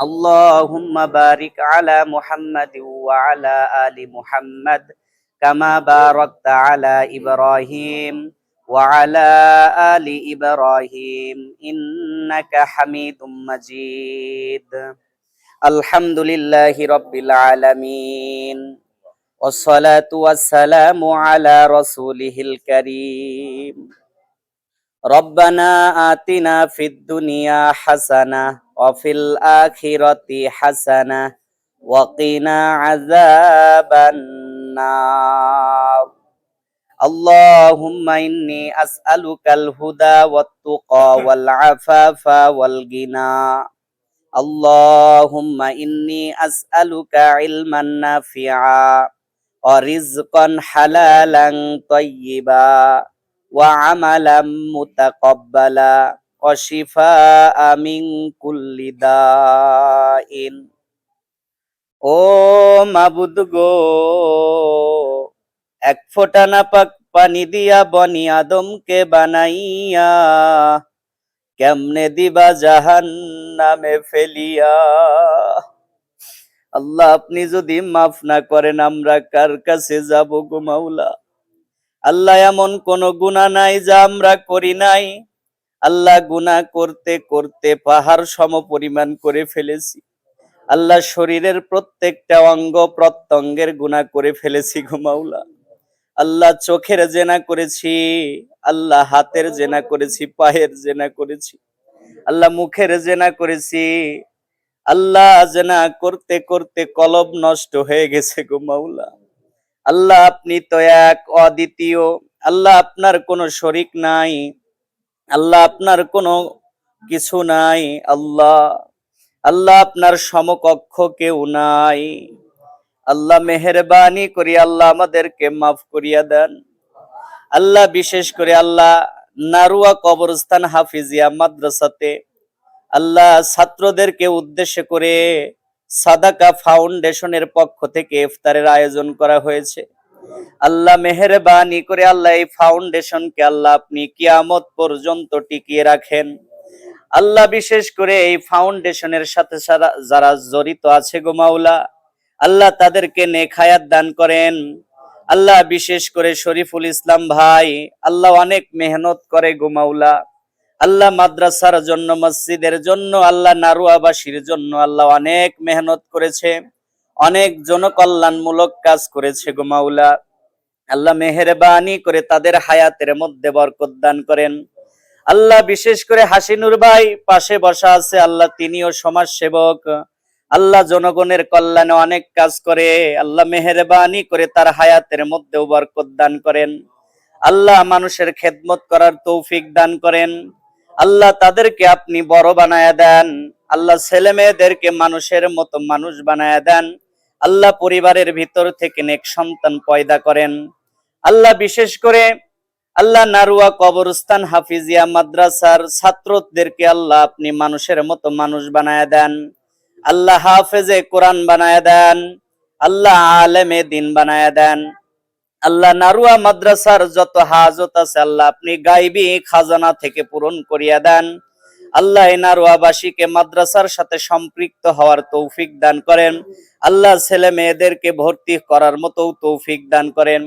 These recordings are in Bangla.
اللهم بارك على محمد وعلى آل محمد كما باركت على إبراهيم وعلى آل إبراهيم إنك حميد مجيد الحمد لله رب العالمين والصلاة والسلام على رسوله الكريم ربنا آتنا في الدنيا حسنة وفي الآخرة حسنة وقنا عذاب النار. اللهم إني أسألك الهدى والتقى والعفاف والغنى. اللهم إني أسألك علما نافعا ورزقا حلالا طيبا وعملا متقبلا. অশিফা আমিং কুল্লিদাইন ও মাবুদ গো, এক ফোঁটা নাপাক পানি দিয়া বনি আদমকে বানাইয়া, কেমনে দিবা জাহান নামে ফেলিয়া? আল্লাহ, আপনি যদি মাফ না করেন, আমরা কার কাছে যাব গো মাওলা? আল্লাহ, এমন কোন গুণা নাই যা আমরা করি নাই। আল্লাহ গুনাহ করতে করতে পাহাড় সম পরিমাণ করে ফেলেছি। আল্লাহ শরীরের প্রত্যেকটা অঙ্গ প্রত্যঙ্গের গুনাহ করে ফেলেছি গো মাওলা। আল্লাহ চোখের জেনা করেছি, আল্লাহ হাতের জেনা করেছি, পায়ের জেনা করেছি, আল্লাহ মুখের জেনা করেছি। আল্লাহ জেনা করতে করতে কলব নষ্ট হয়ে গেছে গো মাওলা। আল্লাহ আপনি তো এক অদ্বিতীয়, আল্লাহ আপনার কোনো শরিক নাই। আল্লাহ আপনার কোনো কিছু নাই, আল্লাহ আল্লাহ আপনার সমকক্ষ কেউ নাই। আল্লাহ মেহরবানি করি, আল্লাহ আমাদেরকে মাফ করিয়া দেন। আল্লাহ বিশেষ করে আল্লাহ নারুয়া কবরস্থান হাফিজিয়া মাদ্রাসাতে আল্লাহ ছাত্রদেরকে উদ্দেশ্য করে সাদাকা ফাউন্ডেশনের পক্ষ থেকে ইফতারের আয়োজন করা হয়েছে। আল্লাহ মেহরবানি করে আল্লাহ এই ফাউন্ডেশনকে আল্লাহ আপনি কিয়ামত পর্যন্ত টিকিয়ে রাখেন। আল্লাহ বিশেষ করে এই ফাউন্ডেশনের সাথে যারা জড়িত আছে গো মাওলা, আল্লাহ তাদেরকে নেখায়াত দান করেন। আল্লাহ বিশেষ করে শরীফুল ইসলাম ভাই, আল্লাহ অনেক মেহনত করে গো মাওলা। আল্লাহ মাদ্রাসার জন্য, মসজিদের জন্য, আল্লাহ নারুয়াবাসীর জন্য আল্লাহ অনেক মেহনত করেছে। অনেক জনকল্যাণমূলক কাজ করেছে গো মাওলা। আল্লাহ মেহেরবানি করে তাদের হায়াতের মধ্যে বরকত দান করেন। আল্লাহ বিশেষ করে হাসিনুর ভাই পাশে বসা আছে, আল্লাহ তিনিও সমাজ সেবক আল্লাহ জনগণের কল্যাণে অনেক কাজ করে, আল্লাহ মেহেরবানি করে তার হায়াতের মধ্যেও বরকত দান করেন। আল্লাহ মানুষের খেদমত করার তৌফিক দান করেন। আল্লাহ তাদেরকে আপনি বড় বানায়া দেন। আল্লাহ ছেলে মেয়েদেরকে মানুষের মতো মানুষ বানায়া দেন। আল্লাহ পরিবারের ভিতর থেকে নেক সন্তান পয়দা করেন। আল্লাহ বিশেষ করে আল্লাহ নারুয়া কবরস্থান হাফিজিয়া মাদ্রাসার ছাত্রদেরকে আল্লাহ আপনি মানুষের মতো মানুষ বানায়া দেন। আল্লাহ হাফেজে কোরআন বানায়া দেন। আল্লাহ আলেমে দিন বানায়া দেন। আল্লাহ নারুয়া মাদ্রাসার যত হাজত আছে আল্লাহ আপনি গাইবি খাজানা থেকে পূরণ করিয়া দেন। আল্লাহ এই নারুয়াবাসীকে মাদ্রাসার সাথে সম্পৃক্ত হওয়ার তৌফিক দান করেন। আল্লাহ ছেলে মেয়েদেরকে ভর্তি করার মতো তৌফিক দান করেন।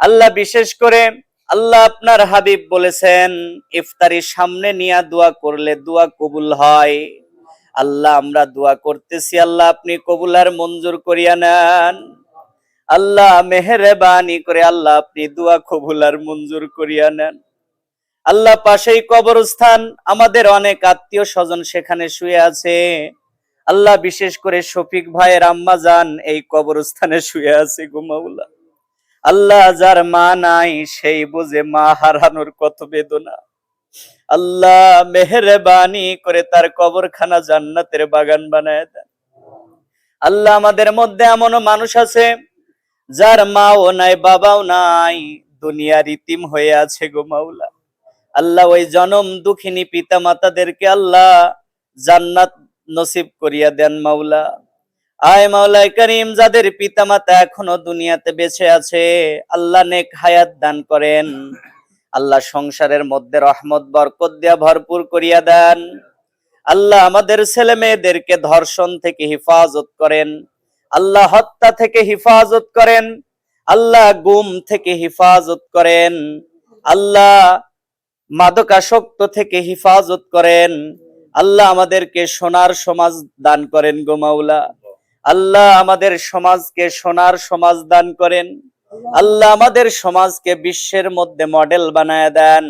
আল্লাহ বিশেষ করে আল্লাহ আপনার হাবিব বলেছেন ইফতারির সামনে নিয়ে দোয়া করলে দোয়া কবুল হয়। আল্লাহ, আমরা দোয়া করতেছি, আল্লাহ আপনি কবুল আর মঞ্জুর করিয়া নেন। আল্লাহ মেহরবানি করে আল্লাহ আপনি দোয়া কবুল আর মঞ্জুর করিয়া নেন। আল্লাহ পাশেই কবরস্থান, আমাদের অনেক আত্মীয় স্বজন সেখানে শুয়ে আছে। আল্লাহ বিশেষ করে শফিক ভাইয়ের আম্মা যান, এই কবরস্থানে শুয়ে আছে গুমাউলা আল্লাহ যার মা নাই, সেই বুঝে মা হারানোর কত বেদনা। আল্লাহ মেহরবানি করে তার কবরখানা জান্নাতের বাগান বানায় দেন। আল্লাহ আমাদের মধ্যে এমনও মানুষ আছে, যার মাও নাই, বাবাও নাই, দুনিয়ার ইতিম হয়ে আছে গো মাওলা। আল্লাহ ওই জনম দুঃখিনী পিতা মাতাদেরকে আল্লাহ জান্নাত নসিব করিয়া দেন মাওলা। আয় মাওলাই করিম, যাদের পিতা মাতা এখনও দুনিয়াতে বেঁচে আছে, আল্লাহ নেক হায়াত দান করেন। আল্লাহ সংসারের মধ্যে রহমত, বরকত দিয়া ভরপুর করিয়া দেন। আল্লাহ আমাদের ছেলে মেয়েদেরকে ধর্ষণ থেকে হেফাজত করেন। আল্লাহ হত্যা থেকে হেফাজত করেন। আল্লাহ গুম থেকে হেফাজত করেন। আল্লাহ মাদকাসক্ত থেকে হিফাজত করেন। আল্লাহ আমাদেরকে সোনার সমাজ দান করেন গো মাওলা। আল্লাহ আমাদের সমাজকে সোনার সমাজ দান করেন। আল্লাহ আমাদের সমাজকে বিশ্বের মধ্যে মডেল বানায় দেন।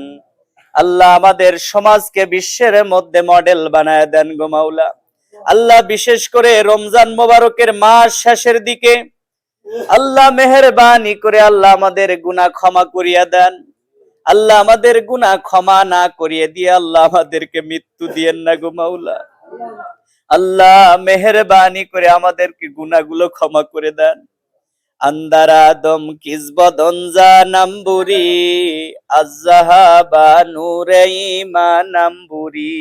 আল্লাহ আমাদের সমাজকে বিশ্বের মধ্যে মডেল বানায় দেন গো মাওলা। আল্লাহ বিশেষ করে রমজান মোবারকের মাস শেষের দিকে আল্লাহ মেহেরবানি করে আল্লাহ আমাদের গুনাহ ক্ষমা করিয়া দেন। আল্লাহ আমাদের গুনা ক্ষমা না করিয়ে দিয়ে আল্লাহ আমাদেরকে মৃত্যু দিয়েন না গো মাওলা। আল্লাহ মেহেরবানি করে আমাদেরকে গুনাহগুলো ক্ষমা করে দেন। আন্দারা দম কিসবদনজা নাম্বুরি, আজ্জাহাবা, নূরে ঈমান, নাম্বুরি।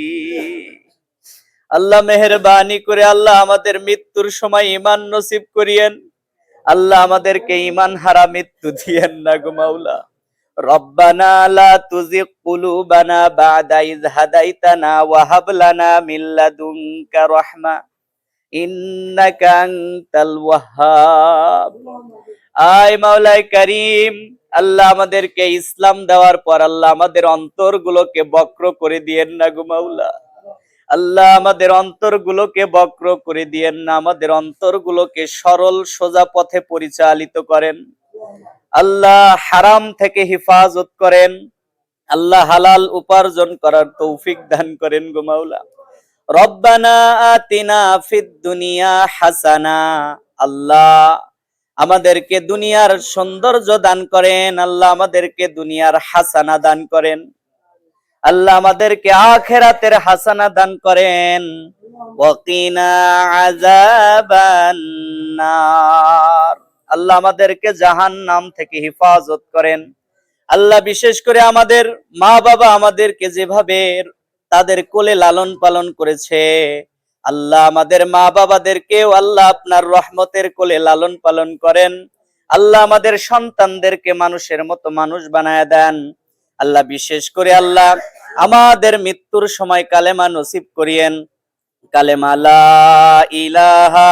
আল্লাহ মেহেরবানি করে আল্লাহ আমাদের মৃত্যুর সময় ইমান নসিব করিয়েন। আল্লাহ আমাদেরকে ইমান হারা মৃত্যু দিয়েন না গো মাওলা। আয় মাওলাই করিম, আল্লাহ আমাদেরকে ইসলাম দেওয়ার পর আল্লাহ আমাদের অন্তর গুলোকে বক্র করে দিয়েন না গো মাওলা। আল্লাহ আমাদের অন্তর গুলোকে বক্র করে দিয়েন না, আমাদের অন্তর গুলোকে সরল সোজা পথে পরিচালিত করেন। আল্লাহ হারাম থেকে হেফাজত করেন। আল্লাহ হালাল উপার্জন করার তৌফিক দান করেন গো মাওলা। রব্বানা আতিনা ফিদ দুনিয়া হাসানা। আল্লাহ আমাদেরকে দুনিয়ার সৌন্দর্য দান করেন। আল্লাহ আমাদেরকে দুনিয়ার হাসানা দান করেন। আল্লাহ আমাদেরকে আখেরাতের হাসানা দান করেন। ওয়াকিনা আযাবান নার। আল্লাহ আমাদেরকে জাহান নাম থেকে হেফাজত করেন। আল্লাহ বিশেষ করে আমাদের মা বাবা আমাদেরকে যেভাবে তাদের কোলে লালন পালন করেছে, আল্লাহ আমাদের মা বাবাদেরকেও আল্লাহ আপনার রহমতের কোলে লালন পালন করেন। আল্লাহ আমাদের সন্তানদেরকে মানুষের মতো মানুষ বানায় দেন। আল্লাহ বিশেষ করে আল্লাহ আমাদের মৃত্যুর সময় কালেমা নসিব করিয়েন। কালেমা লা ইলাহা